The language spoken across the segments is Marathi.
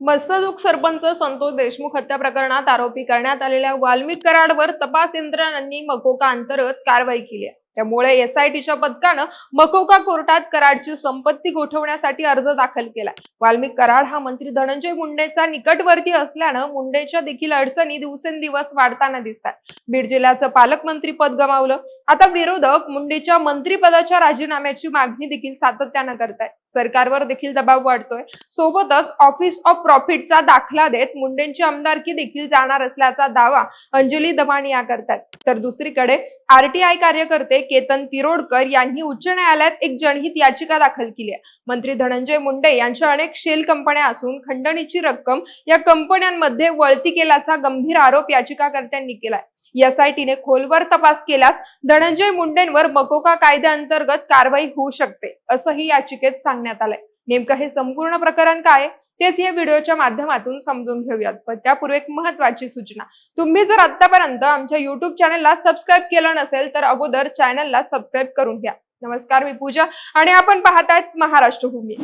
मत्स्यदुग सरपंच संतोष देशमुख हत्या प्रकरणात आरोपी करण्यात आलेल्या वाल्मिक कराडवर तपास यंत्रणांनी मकोका अंतर्गत कारवाई केली आहे. त्यामुळे एसआयटीच्या पथकानं मकोका कोर्टात कराडची संपत्ती गोठवण्यासाठी अर्ज दाखल केला. वाल्मिक कराड हा मंत्री धनंजय मुंडेचा निकटवर्ती असल्यानं मुंडेच्या देखील अडचणी दिवसेंदिवस वाढताना दिसतात. बीड जिल्ह्याचं पालकमंत्री पद गमावलं. आता विरोधक मुंडेच्या मंत्रीपदाच्या राजीनाम्याची मागणी देखील सातत्यानं करतायत. सरकारवर देखील दबाव वाढतोय. सोबतच ऑफिस ऑफ प्रॉफिटचा दाखला देत मुंडेंची आमदारकी देखील जाणार असल्याचा दावा अंजली दमानिया करतात तर दुसरीकडे आरटीआय कार्यकर्ते केतन तिरोडकर यांनी उच्च न्यायालयात एक जनहित याचिका दाखल केली आहे. मंत्री धनंजय मुंडे यांच्या अनेक शेल कंपन्या असून खंडणीची रक्कम या कंपन्यांमध्ये वळती केल्याचा गंभीर आरोप याचिकाकर्त्यांनी केलाय. एसआयटीने खोलवर तपास केल्यास धनंजय मुंडेंवर मकोका कायद्याअंतर्गत कारवाई होऊ शकते असंही याचिकेत सांगण्यात आलंय. नेमकं हे संपूर्ण प्रकरण काय तेच या व्हिडिओच्या माध्यमातून समजून घेऊयात. पण त्यापूर्वी एक महत्वाची सूचना. तुम्ही जर आतापर्यंत आमच्या युट्यूब चॅनलला सबस्क्राईब केलं नसेल तर अगोदर चॅनलला सबस्क्राईब करून घ्या. नमस्कार मी पूजा. आणि आपण पाहतायत महाराष्ट्र भूमी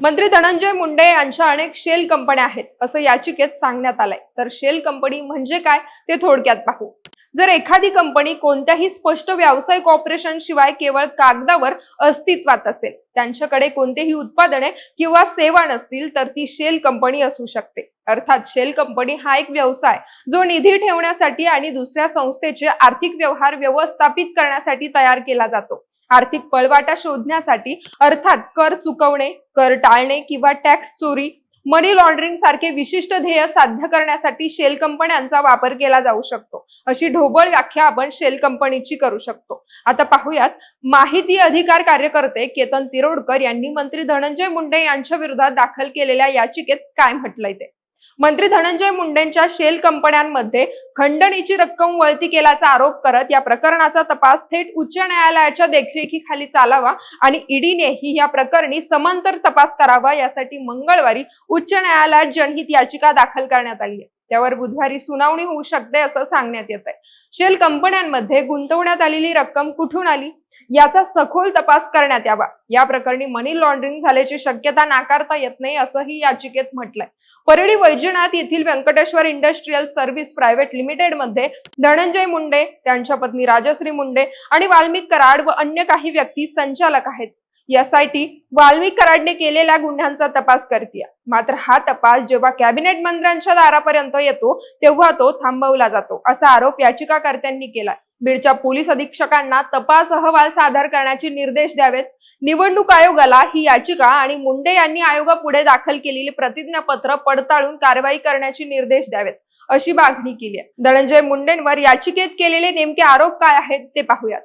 मंत्री धनंजय मुंडे यांच्या अनेक शेल कंपन्या आहेत असं याचिकेत सांगण्यात आलंय. तर शेल कंपनी म्हणजे काय ते थोडक्यात पाहू. जर एखादी कंपनी कोणत्याही स्पष्ट व्यावसायिक ऑपरेशन शिवाय केवळ कागदावर अस्तित्वात असेल त्यांच्याकडे कोणतेही उत्पादने किंवा सेवा नसतील तर ती शेल कंपनी असू शकते. अर्थात शेल कंपनी हा एक व्यवसाय जो निधी ठेवण्यासाठी आणि दुसऱ्या संस्थेचे आर्थिक व्यवहार व्यवस्थापित करण्यासाठी तयार केला जातो. आर्थिक पळवाटा शोधण्यासाठी अर्थात कर चुकवणे कर टाळणे किंवा टॅक्स चोरी मनी लॉन्ड्रिंग सारखे विशिष्ट ध्येय साध्य करण्यासाठी शेल कंपन्यांचा वापर केला जाऊ शकतो. अशी ढोबळ व्याख्या आपण शेल कंपनीची करू शकतो. आता पाहूयात माहिती अधिकार कार्यकर्ते केतन तिरोडकर यांनी मंत्री धनंजय मुंडे यांच्या विरोधात दाखल केलेल्या याचिकेत काय म्हटलंय ते? मंत्री धनंजय मुंडेंच्या शेल कंपन्यांमध्ये खंडणीची रक्कम वळती केल्याचा आरोप करत या प्रकरणाचा तपास थेट उच्च न्यायालयाच्या देखरेखीखाली चालावा आणि ईडीनेही या प्रकरणी समांतर तपास करावा यासाठी मंगळवारी उच्च न्यायालयात जनहित याचिका दाखल करण्यात आली आहे. त्यावर बुधवारी सुनावणी होऊ शकते असं सांगण्यात येत आहे. शेल कंपन्यांमध्ये गुंतवण्यात आलेली रक्कम कुठून आली? याचा सखोल तपास करण्यात यावा. या प्रकरणी मनी लॉन्ड्रिंग झाल्याची शक्यता नाकारता येत नाही असंही याचिकेत म्हटलंय. परळी वैजनाथ येथील व्यंकटेश्वर इंडस्ट्रीयल सर्व्हिस प्रायव्हेट लिमिटेडमध्ये धनंजय मुंडे त्यांच्या पत्नी राजश्री मुंडे आणि वाल्मिक कराड व अन्य काही व्यक्ती संचालक आहेत. यासाठी वाल्मिक कराडने केलेल्या गुन्ह्यांचा तपास करते मात्र हा तपास जेव्हा कॅबिनेट मंत्र्यांच्या दारापर्यंत येतो तेव्हा तो थांबवला जातो असा आरोप याचिकाकर्त्यांनी केला बीडच्या पोलीस अधीक्षकांना तपास अहवाल सादर करण्याचे निर्देश द्यावेत. निवडणूक आयोगाला ही याचिका आणि मुंडे यांनी आयोगापुढे दाखल केलेली प्रतिज्ञापत्र पडताळून कारवाई करण्याचे निर्देश द्यावेत अशी मागणी केली आहे. धनंजय मुंडेंवर याचिकेत केलेले नेमके आरोप काय आहेत ते पाहूयात.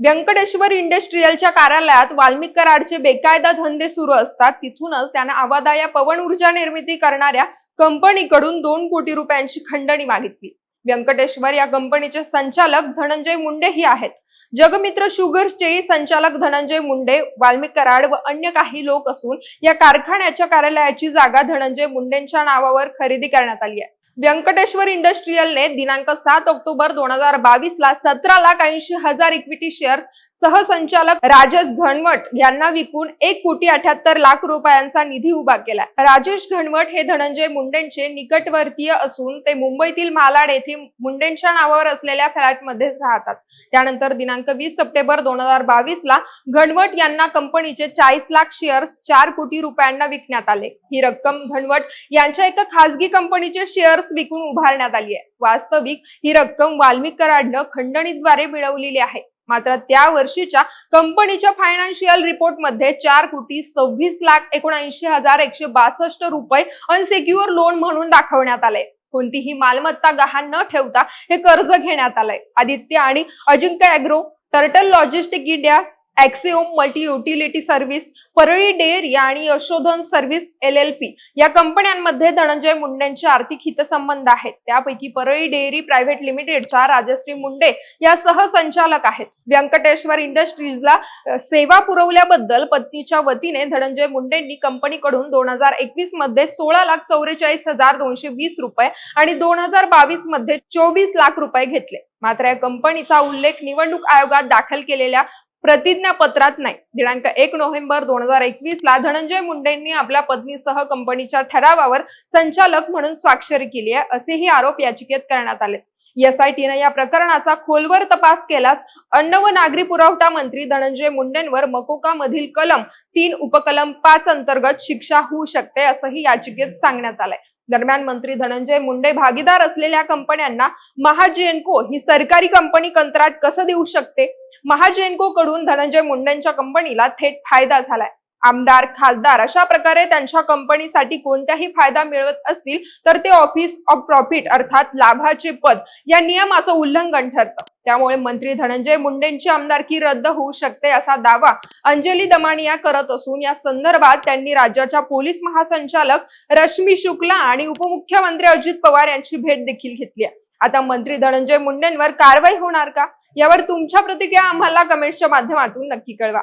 व्यंकटेश्वर इंडस्ट्रीयलच्या कार्यालयात वाल्मिक कराडचे बेकायदा धंदे सुरू असतात. तिथूनच त्यानं आवादाया पवन ऊर्जा निर्मिती करणाऱ्या कंपनीकडून दोन कोटी रुपयांची खंडणी मागितली. व्यंकटेश्वर या कंपनीचे संचालक धनंजय मुंडे ही आहेत. जगमित्र शुगर्सचे संचालक धनंजय मुंडे वाल्मिक कराड व अन्य काही लोक असून या कारखान्याच्या कार्यालयाची जागा धनंजय मुंडेंच्या नावावर खरेदी करण्यात आली आहे. व्यंकटेश्वर इंडस्ट्रीयलने दिनांक सात ऑक्टोबर दोन हजार बावीस ला सतरा लाख ऐंशी हजार इक्विटी शेअर्स सहसंचालक राजेश घनवट यांना विकून एक कोटी अठ्याहत्तर लाख रुपयांचा निधी उभा केला. राजेश घनवट हे धनंजय मुंडेंचे निकटवर्तीय असून ते मुंबईतील मालाड येथे मुंडेंच्या नावावर असलेल्या फ्लॅटमध्येच राहतात. त्यानंतर दिनांक वीस सप्टेंबर दोन हजार बावीस ला घनवट यांना कंपनीचे चाळीस लाख शेअर्स चार कोटी रुपयांना विकण्यात आले. ही रक्कम घनवट यांच्या एका खासगी कंपनीचे शेअर्स विकून उभारण्यात आली आहे. वास्तविक ही रक्कम वाल्मिक कराडनं खंडणीद्वारे मिळवलेली आहे. मात्र त्या वर्षीच्या कंपनीच्या फायनान्शियल रिपोर्टमध्ये चार कोटी सव्वीस लाख एकोणऐंशी हजार एकशे बासष्ट रुपये अनसेक्युअर लोन म्हणून दाखवण्यात आले कोणतीही मालमत्ता गहाण न ठेवता हे कर्ज घेण्यात आलंय. आदित्य आणि Ajinkya agro turtle logistic India axiom multi utility service Parli dairy आणि Yashodhan service L L P या कंपन्यांमध्ये धनंजय मुंडेंचे आर्थिक हितसंबंध आहेत. त्यापैकी परळी डेअरी प्रायव्हेट लिमिटेडच्या राजश्री मुंडे या सहसंचालक आहेत. व्यंकटेश्वर इंडस्ट्रीजला सेवा पुरवल्याबद्दल पत्नीच्या वतीने धनंजय मुंडेंनी कंपनीकडून दोन हजार एकवीसमध्ये सोळा लाख चौवेचाळीस हजार दोनशे वीस रुपये आणि दोन हजार बावीसमध्ये चोवीस लाख रुपये घेतले. मात्र या कंपनीचा उल्लेख निवडणूक आयोगात दाखल केलेल्या प्रतिज्ञापत्रात नाही. दिनांक एक नोव्हेंबर दोन हजार एकवीस ला धनंजय मुंडेंनी आपल्या पत्नीसह कंपनीच्या ठरावावर संचालक म्हणून स्वाक्षरी केली आहे असेही आरोप याचिकेत करण्यात आले एसआयटीनं या प्रकरणाचा खोलवर तपास केल्यास अन्न व नागरी पुरवठा मंत्री धनंजय मुंडेंवर मकोकामधील कलम तीन उपकलम पाच अंतर्गत शिक्षा होऊ शकते असंही याचिकेत सांगण्यात आलंय. दरम्यान मंत्री धनंजय मुंडे भागीदार असलेल्या कंपन्यांना महाजेनको ही सरकारी कंपनी कंत्राट कसं देऊ शकते? महाजेनको कडून धनंजय मुंडेंच्या कंपनीला थेट फायदा झालाय. आमदार खासदार अशा प्रकारे त्यांच्या कंपनीसाठी कोणत्याही फायदा मिळवत असतील तर ते ऑफिस ऑफ प्रॉफिट अर्थात लाभाचे पद या नियमाचं उल्लंघन ठरतं. त्यामुळे मंत्री धनंजय मुंडेंची आमदारकी रद्द होऊ शकते असा दावा अंजली दमानिया करत असून या संदर्भात त्यांनी राज्याच्या पोलीस महासंचालक रश्मी शुक्ला आणि उपमुख्यमंत्री अजित पवार यांची भेट देखील घेतली आहे. आता मंत्री धनंजय मुंडेंवर कारवाई होणार का? यावर तुमच्या प्रतिक्रिया आम्हाला कमेंट्सच्या माध्यमातून नक्की कळवा.